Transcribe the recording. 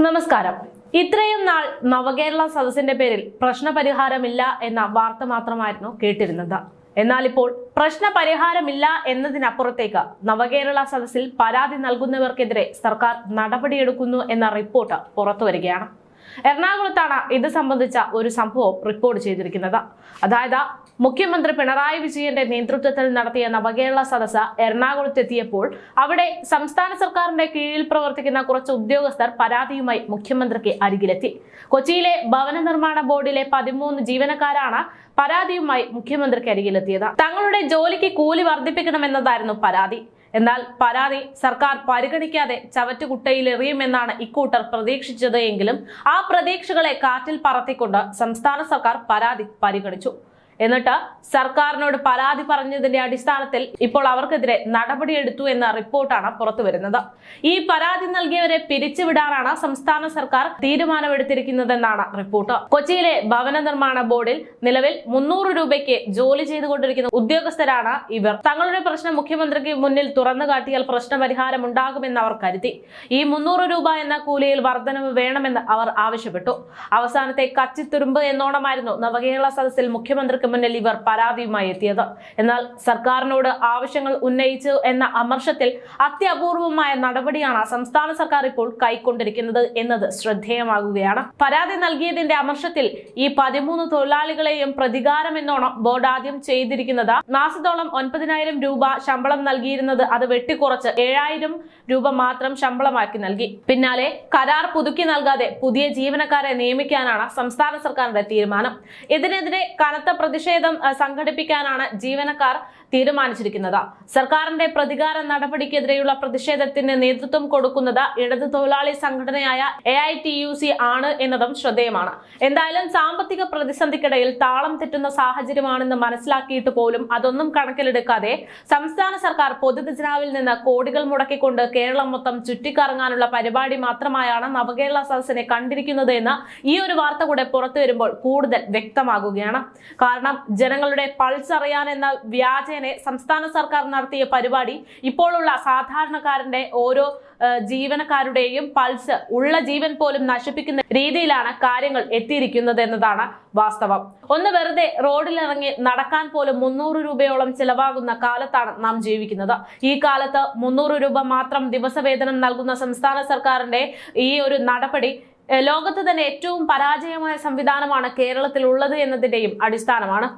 നമസ്കാരം. ഇത്രയും നാൾ നവകേരള സദസ്സിന്റെ പേരിൽ പ്രശ്നപരിഹാരമില്ല എന്ന വാർത്ത മാത്രമായിരുന്നു കേട്ടിരുന്നത്. എന്നാൽ ഇപ്പോൾ പ്രശ്ന പരിഹാരമില്ല എന്നതിനപ്പുറത്തേക്ക് നവകേരള സദസ്സിൽ പരാതി നൽകുന്നവർക്കെതിരെ സർക്കാർ നടപടിയെടുക്കുന്നു എന്ന റിപ്പോർട്ട് പുറത്തുവരികയാണ്. എറണാകുളത്താണ് ഇത് സംബന്ധിച്ച ഒരു സംഭവം റിപ്പോർട്ട് ചെയ്തിരിക്കുന്നത്. അതായത് മുഖ്യമന്ത്രി പിണറായി വിജയന്റെ നേതൃത്വത്തിൽ നടത്തിയ നവകേരള സദസ്സ് എറണാകുളത്തെത്തിയപ്പോൾ അവിടെ സംസ്ഥാന സർക്കാരിന്റെ കീഴിൽ പ്രവർത്തിക്കുന്ന കുറച്ച് ഉദ്യോഗസ്ഥർ പരാതിയുമായി മുഖ്യമന്ത്രിക്ക് അരികിലെത്തി. കൊച്ചിയിലെ ഭവന നിർമ്മാണ ബോർഡിലെ പതിമൂന്ന് ജീവനക്കാരാണ് പരാതിയുമായി മുഖ്യമന്ത്രിക്ക് അരികിലെത്തിയത്. തങ്ങളുടെ ജോലിക്ക് കൂലി വർദ്ധിപ്പിക്കണമെന്നതായിരുന്നു പരാതി. എന്നാൽ പരാതി സർക്കാർ പരിഗണിക്കാതെ ചവറ്റുകുട്ടയിൽ എറിയുമെന്നാണ് ഇക്കൂട്ടർ പ്രതീക്ഷിച്ചത് എങ്കിലും ആ പ്രതീക്ഷകളെ കാറ്റിൽ പറത്തിക്കൊണ്ട് സംസ്ഥാന സർക്കാർ പരാതി പരിഗണിച്ചു. എന്നിട്ട് സർക്കാരിനോട് പരാതി പറഞ്ഞതിന്റെ അടിസ്ഥാനത്തിൽ ഇപ്പോൾ അവർക്കെതിരെ നടപടിയെടുത്തു എന്ന റിപ്പോർട്ടാണ് പുറത്തു വരുന്നത്. ഈ പരാതി നൽകിയവരെ പിരിച്ചുവിടാനാണ് സംസ്ഥാന സർക്കാർ തീരുമാനമെടുത്തിരിക്കുന്നതെന്നാണ് റിപ്പോർട്ട്. കൊച്ചിയിലെ ഭവന നിർമ്മാണ ബോർഡിൽ നിലവിൽ മുന്നൂറ് രൂപയ്ക്ക് ജോലി ചെയ്തുകൊണ്ടിരിക്കുന്ന ഉദ്യോഗസ്ഥരാണ് ഇവർ. തങ്ങളുടെ പ്രശ്നം മുഖ്യമന്ത്രിക്ക് മുന്നിൽ തുറന്നു കാട്ടിയാൽ പ്രശ്നപരിഹാരം ഉണ്ടാകുമെന്ന് അവർ കരുതി. ഈ മുന്നൂറ് രൂപ എന്ന കൂലിയിൽ വർധനവ് വേണമെന്ന് അവർ ആവശ്യപ്പെട്ടു. അവസാനത്തെ കച്ചിത്തുരുമ്പ് എന്നോണമായിരുന്നു നവകേരള സദസ്സിൽ മുഖ്യമന്ത്രിക്ക് മുന്നിൽ ഇവർ പരാതിയുമായി എത്തിയത്. എന്നാൽ സർക്കാരിനോട് ആവശ്യങ്ങൾ ഉന്നയിച്ചു എന്ന അമർഷത്തിൽ അത്യപൂർവമായ നടപടിയാണ് സംസ്ഥാന സർക്കാർ ഇപ്പോൾ കൈക്കൊണ്ടിരിക്കുന്നത് എന്നത് ശ്രദ്ധേയമാകുകയാണ്. പരാതി നൽകിയതിന്റെ അമർഷത്തിൽ ഈ പതിമൂന്ന് തൊഴിലാളികളെയും പ്രതികാരം എന്നോണം ബോർഡ് ആദ്യം ചെയ്തിരിക്കുന്നത് മാസത്തോളം ഒൻപതിനായിരം രൂപ ശമ്പളം നൽകിയിരുന്നത് അത് വെട്ടിക്കുറച്ച് ഏഴായിരം രൂപ മാത്രം ശമ്പളമാക്കി നൽകി. പിന്നാലെ കരാർ പുതുക്കി നൽകാതെ പുതിയ ജീവനക്കാരെ നിയമിക്കാനാണ് സംസ്ഥാന സർക്കാരിന്റെ തീരുമാനം. ഇതിനെതിരെ കനത്ത പ്രതിഷേധം അഹ്, സംഘടിപ്പിക്കാനാണ് ജീവനക്കാർ തീരുമാനിച്ചിരിക്കുന്നത്. സർക്കാരിന്റെ പ്രതികാര നടപടിക്കെതിരെയുള്ള പ്രതിഷേധത്തിന് നേതൃത്വം കൊടുക്കുന്നത് ഇടത് തൊഴിലാളി സംഘടനയായ A I T U C ആണ് എന്നതും ശ്രദ്ധേയമാണ്. എന്തായാലും സാമ്പത്തിക പ്രതിസന്ധിക്കിടയിൽ താളം തെറ്റുന്ന സാഹചര്യമാണെന്ന് മനസ്സിലാക്കിയിട്ട് പോലും അതൊന്നും കണക്കിലെടുക്കാതെ സംസ്ഥാന സർക്കാർ പൊതുഖജനാവിൽ നിന്ന് കോടികൾ മുടക്കിക്കൊണ്ട് കേരളം മൊത്തം ചുറ്റിക്കറങ്ങാനുള്ള പരിപാടി മാത്രമായാണ് നവകേരള സദസ്സിനെ കണ്ടിരിക്കുന്നത് എന്ന് ഈ ഒരു വാർത്ത കൂടെ പുറത്തു വരുമ്പോൾ കൂടുതൽ വ്യക്തമാകുകയാണ്. കാരണം ജനങ്ങളുടെ പൾസ് അറിയാൻ എന്ന വ്യാജേനെ സംസ്ഥാന സർക്കാർ നടത്തിയ പരിപാടി ഇപ്പോഴുള്ള സാധാരണക്കാരന്റെ ഓരോ ജീവനക്കാരുടെയും പൾസ് ഉള്ള ജീവൻ പോലും നശിപ്പിക്കുന്ന രീതിയിലാണ് കാര്യങ്ങൾ എത്തിയിരിക്കുന്നത് എന്നതാണ് വാസ്തവം. ഒന്ന് വെറുതെ റോഡിലിറങ്ങി നടക്കാൻ പോലും മുന്നൂറ് രൂപയോളം ചിലവാകുന്ന കാലത്താണ് നാം ജീവിക്കുന്നത്. ഈ കാലത്ത് മുന്നൂറ് രൂപ മാത്രം ദിവസവേതനം നൽകുന്ന സംസ്ഥാന സർക്കാരിന്റെ ഈ ഒരു നടപടി ലോകത്ത് തന്നെ ഏറ്റവും പരാജയമായ സംവിധാനമാണ് കേരളത്തിൽ ഉള്ളത് എന്നതിന്റെയും അടിസ്ഥാനമാണ്.